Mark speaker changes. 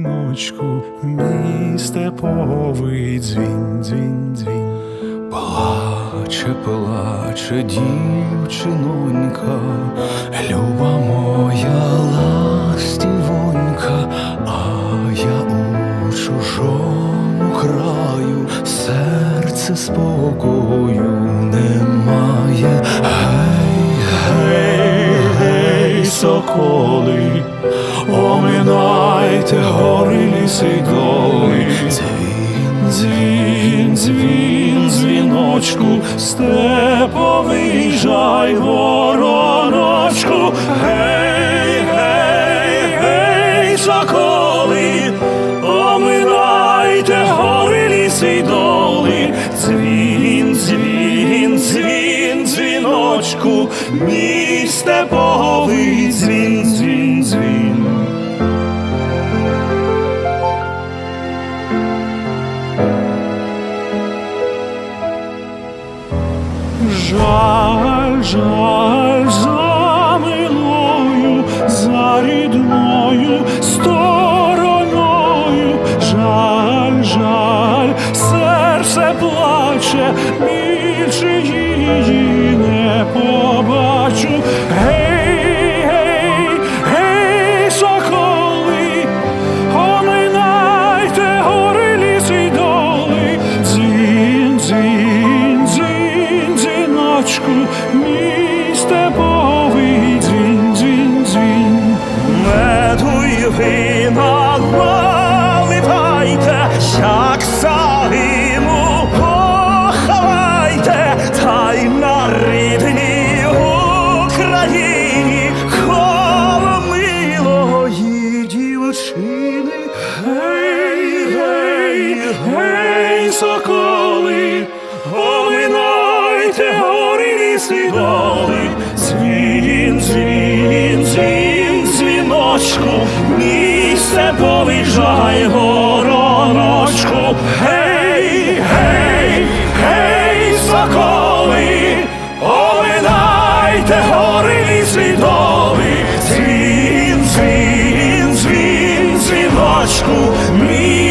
Speaker 1: дзвіночку, мій степовий дзвін, дзвін, дзвін.
Speaker 2: Плаче, плаче дівчинонька, люба моя ластівонька, а я у чужому краю, серце спокою немає. Гей,
Speaker 1: Гей, гей, соколи, оминайте гори, ліси, й доли, дзвін, дзвін, дзвін, дзвіночку, степовий жай вороночку, гей, гей, гей, соколи, оминайте гори, ліси, й доли, дзвін, дзвін, дзвін, дзвіночку, мій степовий Жаль, жаль за милою, за рідною стороною, жаль, жаль, серце плаче, більше її не побачу. Соколи, оминайте гори ліси доли, дзвін, дзвін, дзвін, дзвіночку, мій степовий жай гороночку. Гей, гей, гей, соколи, оминайте гори ліси доли, дзвін, дзвін, дзвін, дзвіночку, мій